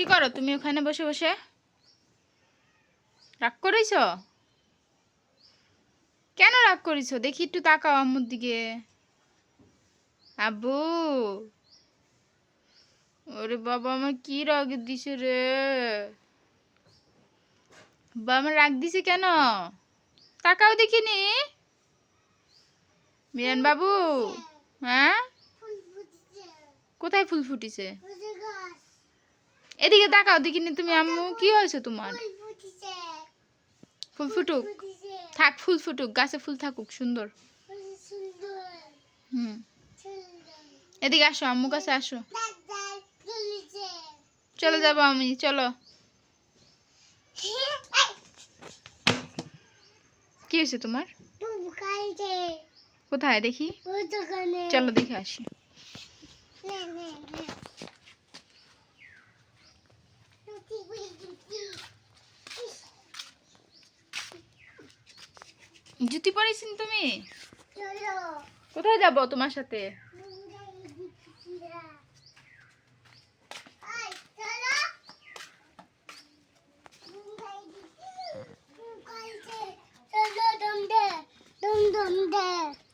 কি করো? তুমি ওখানে বসে বসে? রাগ করেছ? কেন রাগ করেছ? দেখি একটু তাকাও আম্মুর দিকে। আব্বু! ওরে বাবা আমার কি রাগ দিছে রে? বাবা আমার রাগ দিছে কেন? তাকাও দেখিনি? মিরান বাবু! হ্যাঁ? কোথায় ফুল ফুটিছে? এদিকে তাকাও দেখিনি তুমি আম্মু। কি হয়েছে তোমার? ফুল ফুটুক। থাক ফুল ফুটুক গাছে ফুল থাকুক সুন্দর। হুম। এদিকে আসো আম্মু কাছে আসো। চলে যাব আমি চলো। কি হয়েছে তোমার? কোথায় দেখি? চলো দেখে আসি। জুতি পরেছেন তুমি? কোথায় যাব তোমার সাথে?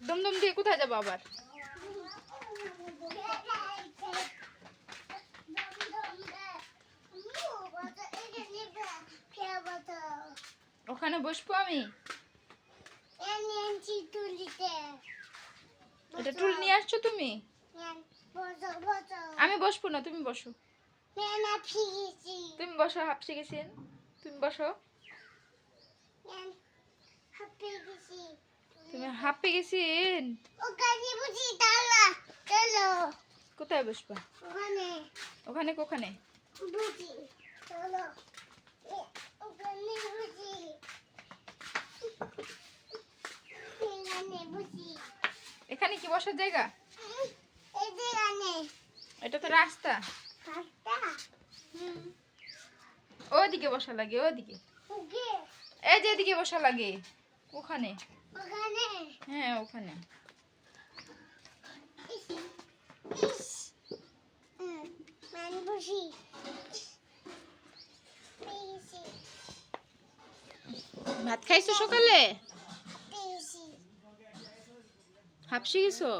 দমদম দিয়ে কোথায় যাব আবার? ওখানে বসবো আমি? এটা টুল নিয়ে আসছো তুমি? আমি বসবো না তুমি বসো। তুমি বসো হাফসে গেছেন তুমি বসো। তুমি হাঁপে গেছেন কোথায় বসবা? ওখানে। কোখানে? এখানে কি বসার জায়গা? এটা তো রাস্তা। ওদিকে বসা লাগে, ওদিকে। এই যে এদিকে বসা লাগে, ওখানে। হ্যাঁ ওখানে। ভাত খাইছো সকালে? হাফসে গেছো?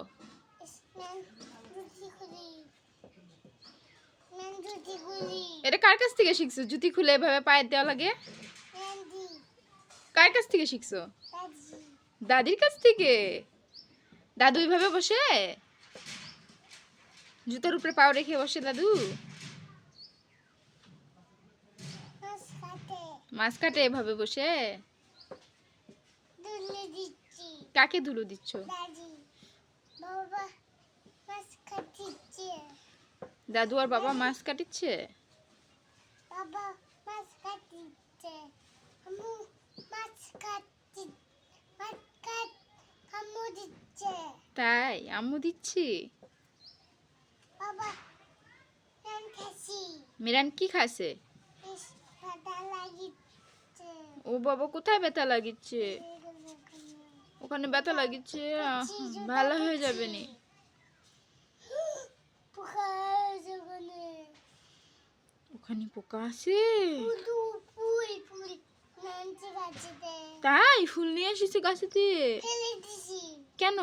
এটা কার কাছ থেকে শিখছো? জুতি খুলে এভাবে পায়ের দেওয়া লাগে? কার কাছ থেকে শিখছো? দাদির কাছ থেকে? দাদু এইভাবে বসে? জুতার উপরে পাও রেখে বসে দাদু? মাছ কাটে এভাবে বসে? কাকে ধুলো দিচ্ছ? দাদু আর বাবা মাছ কাটিচ্ছে? তাই? আম্মু দিচ্ছি? খাসি মিরান কি লাগিচ্ছে ও বাবা, কোথায় ব্যথা লাগিচ্ছে? ওখানে ব্যথা লাগিচ্ছে? ভালো হয়ে যাবে নি? ওখানে পোকা আছে? গাছে তাই? ফুল নিয়ে এসেছে ফেলে দিছি কেন?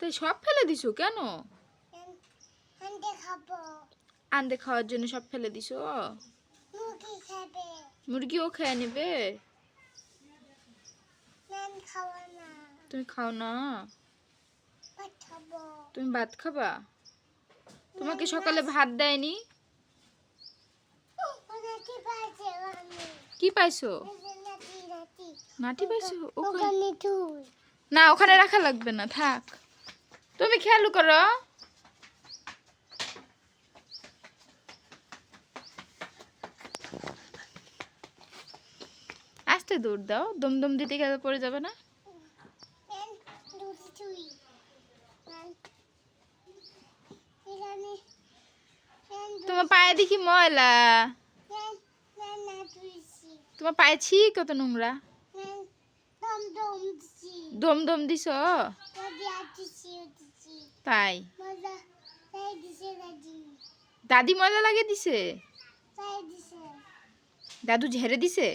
তাই সব ফেলে দিছো কেন? আন্দে খাওয়ার জন্য সব ফেলে খাবে। মুরগিও খেয়ে নেবে? তুমি খাও না? তুমি ভাত খাবা? তোমাকে সকালে ভাত দেয়নি? কি পাইছো? নাটি পাইছো? ওখানে না ওখানে রাখা লাগবে না থাক। তুমি খেয়াল করো। আস্তে দৌড় দাও। দমদম দিতে গেলে পড়ে যাবে না? তোমার পায়ে দেখি ময়লা। তোমার পায়ে ছি, কত নোংরা। নান দম দম দিছি? দম দম দিছ ওদি আটিছি ওদিছি তাই? দাদি ময়লা লাগিয়ে দিছে? দাদু ঝেড়ে দিছে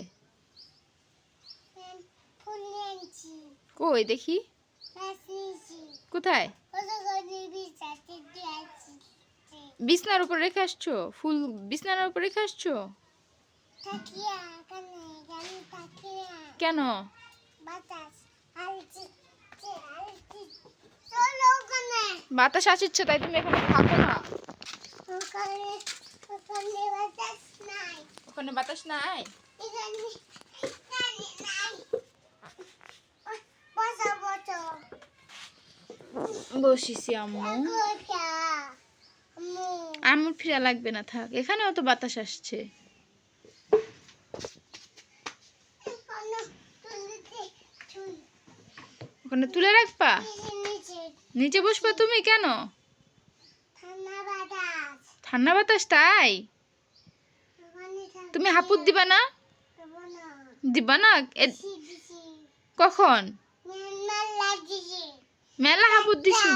পেন ফুল নিয়ে আনছি কই দেখি? কোথায়? বিছনার উপর রেখে আসছো? ফুল বিছনার উপর রেখে আসছো? কানে? বাতাস আসছে তাই তুমি এখানে থাকো না। ওখানে বাতাস নাই। ফিরা লাগবে না, থাক। এখানেও তো বাতাস আসছে। ওখানে তুলে রাখবা? নিচে বসবা তুমি কেন? ঠান্ডা বাতাস, তাই? তুমি হাপুর দিবা না? দিবা না? কখন? মেলা হাপুর দিছো?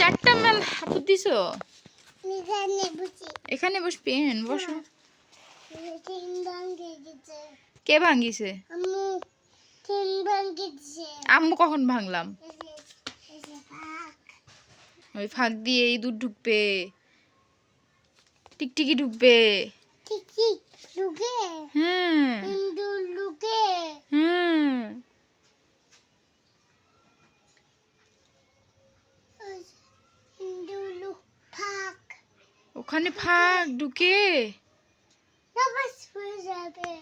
চারটা মেল হাপুর দিছো? এখানে বুঝি এখানে বসবি হ্যাঁ, বসো। কে ভাঙ্গিছে আম্মু কখন ভাঙলাম? ওই ফাঁক দিয়ে ইঁদুর ঢুকবে। টিকটিকি ঢুকবে। ঠিক লুকে হ্যাঁ হিন্দু লুকে। ভাগ ওখানে ফাঁক ঢুকে।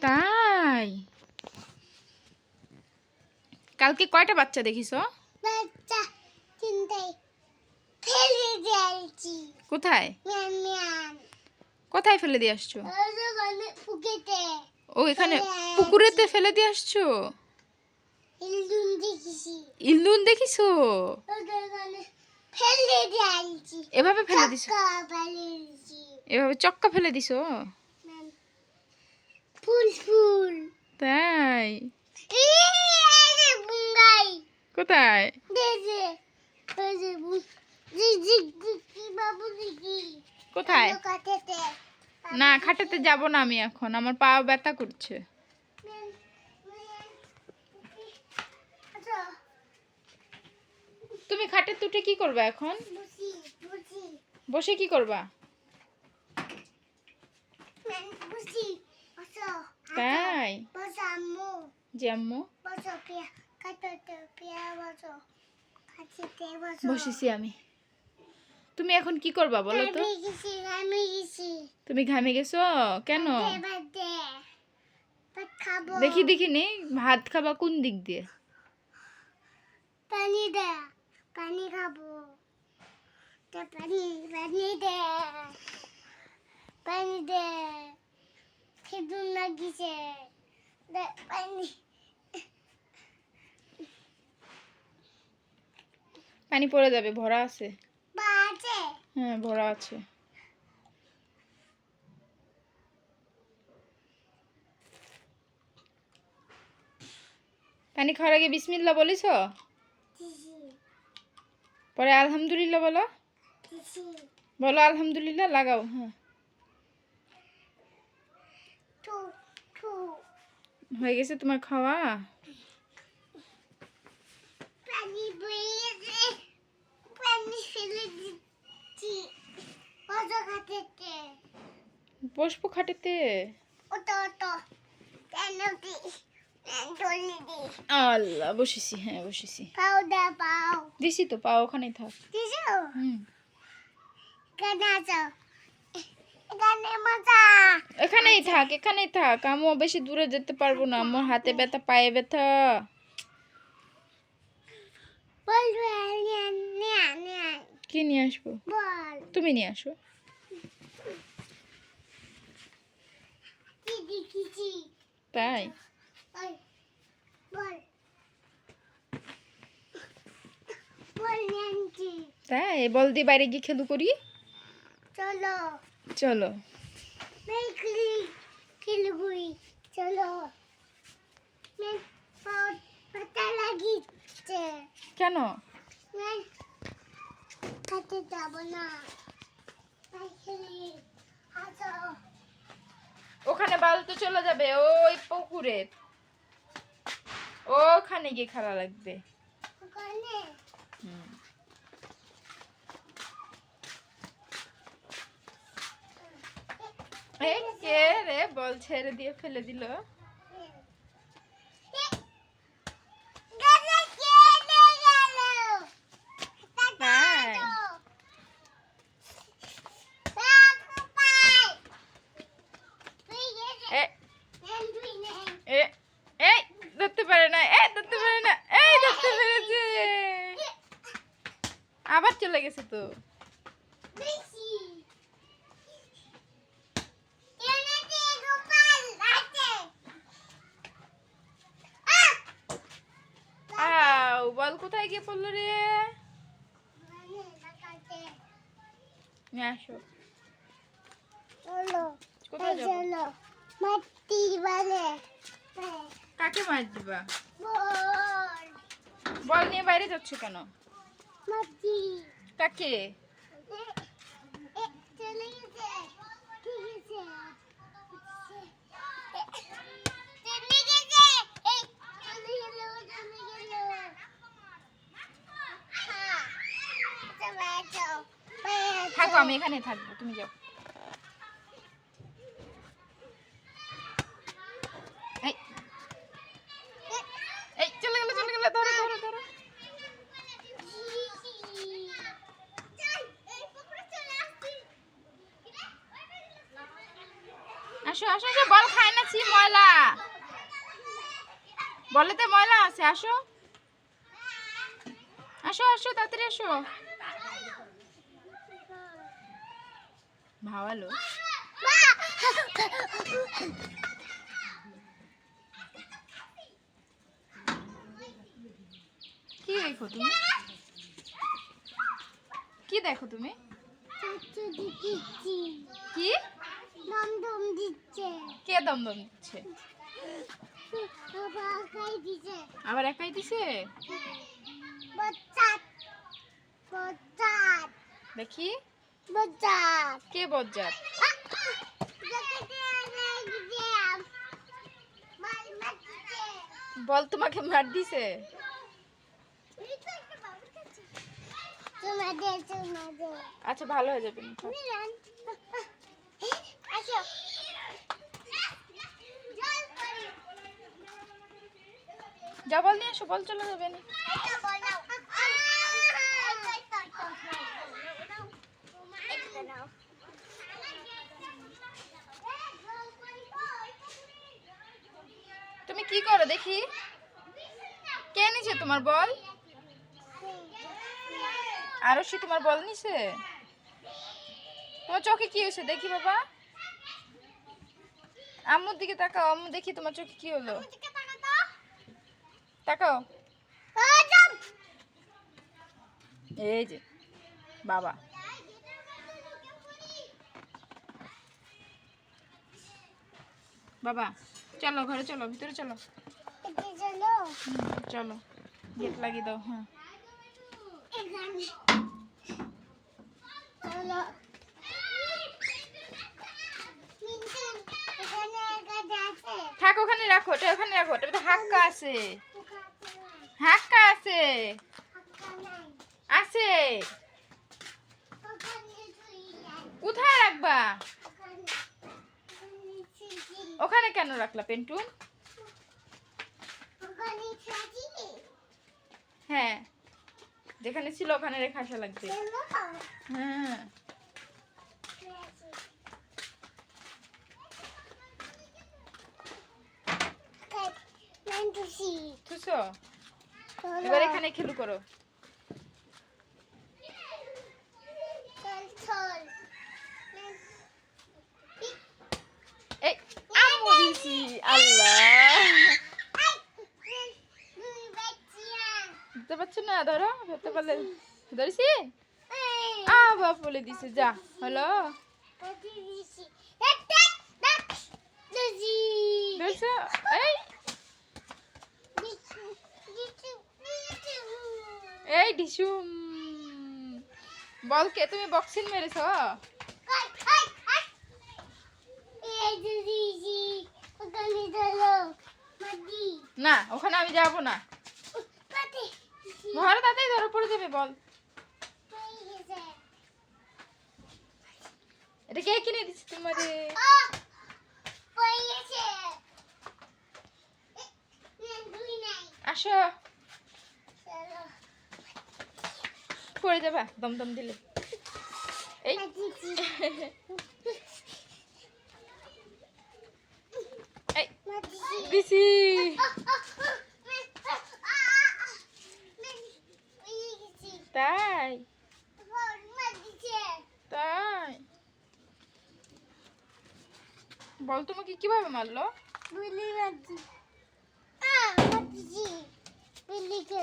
তাই। কালকে কয়টা বাচ্চা দেখিস? বাচ্চা তিনটাই ফেলে কোথায়? কোথায় ফেলে দিয়ে আসছো ও এখানে পুকুরেতে ফেলে দিয়ে আসছো হিন্দু দেখেছি এভাবে ফেলে দিছো এভাবে চক্কা ফেলে ম্যান ফুল ফুল তাই কোথায় বাবু কোথায়? না খাটাতে যাব না আমি এখন। আমার পা ব্যথা করছে। আচ্ছা তুমি খাটে তুটে কি করবা এখন? বসে কি করবা? তাই? বসো। বসেছি আমি। তুমি এখন কি করবা বলো তো? তুমি ঘামে গেছো? কেন? দেখি দেখি নে। ভাত খাবা কোন দিক দিয়ে? পানি দে পানি খাব। পানি পানি দে পানি দে। খেদুন লাগিছে দে পানি। পানি পড়ে যাবে ভরা আছে। বাজে হ্যাঁ ভরা আছে। পানি খাওয়ার আগে বিসমিল্লা বলিস? পরে আলহামদুলিল্লাহ বলো। বলো আলহামদুলিল্লাহ লাগাও হ্যাঁ। হয়ে গেছে তোমার খাওয়া? ফেলে দিচ্ছি বসবো খাটেতে ওটো ওটো। আল্লাহ বসেছি হ্যাঁ বসেছি। পাও দিছি তো পা ওখানেই থাক। দিছো? হুম। কেন আছো? এখানেই থাক এখানেই থাক। আমিও বেশি দূরে যেতে পারব না। আমার হাতে ব্যথা পায়ে ব্যথা। কি নিয়ে আসব? তুমি নিয়ে আসো। তাই? তাই? বল দিয়ে বাইরে গিয়ে খেলু করি। চলো। চলো মেঘলি কিলগুই চলো মেঘ পাতা লাগিচ্ছে কেন হাতে যাব না সাইকেলে আসো ওখানে বাল তো চলে যাবে ওই পুকুরে। ওখানে গিয়ে খেলা লাগবে। কে রে? বল ছেড়ে দিয়ে ফেলে দিল দাদা কেটে গেল তাই? এ এ এই ধরতে পারে না এই ধরতে পারে না এই ধরতে পেরেছে আবার চলে গেছে তো। বল কোথায় গিয়ে পড়ল রে? নিয়ে আসো। কোথায় যাব? মাটি বলে। কাকে মার দিবা? বল। বল নিয়ে বাইরে যাচ্ছ কেন? মাটি। হ্যাঁ চলে থাকো আমি এখানে থাকব তুমি যাও এই এই চলে গেল চলে গেল ধরো ধরো ধরো আসো আসো আসো বল খায় না ছি ময়লা বলেতে ময়লা আছে আসো। আসো আসো তাড়াতাড়ি আসো। ভাবালো কি দেখো তুমি? কি দেখো তুমি? কি? দম দম দিচ্ছে। কে দম দম দিচ্ছে? আবার একাই দিছে? দেখি। কে বজ্জাত? বল তোমাকে মার দিছে। আচ্ছা ভালো হয়ে যাবে না, থাক। মিলান আসো জল পড়ি যা বল নিয়ে এসো, বল চলে যাবে না। এটা বলাও এটা নাও তুমি কি করো দেখি? কে নিছে তোমার বল? আরশি তোমার বল নিছে? তোমার চোখে কি হয়েছে দেখি বাবা। আম্মুর দিকে তাকাও, আম্মু দেখি তোমার চোখে কি হলো। তাকাও। এই যে বাবা। বাবা চলো ঘরে চলো ভিতরে চলো। চলো। গেট লাগিয়ে দাও হ্যাঁ। থাক ওখানে রাখো ওটা ওখানে রাখো ওটা তো হাক্কা আছে। হাক্কা আছে। আছে। কোথায় রাখবা? ওখানে কেন রাখলা পেন্টুন হ্যাঁ যেখানে ছিল ওখানে রেখে আসা লাগবে। হ্যাঁ। থুসো এবার এখানে খেলু করো ধরতে পারছ না ধরো ধরতে পারলে ধরেছি আ বাপ বলে দিছে যা হলো ধরছো এই এই ঢিসুম বল কে, তুমি বক্সিং মেরেছো? না, ওখানে আমি যাব না। মাদি ঘরে তাতেই ধরো, পড়ে যাবে, বল। এটা কে কিনে দিচ্ছে নাই আসো চলো পড়ে যাবা দমদম দিলে। এই। দিছি। তাই। তাই। বল তোমাকে কীভাবে মারলো? তাই আহ, বল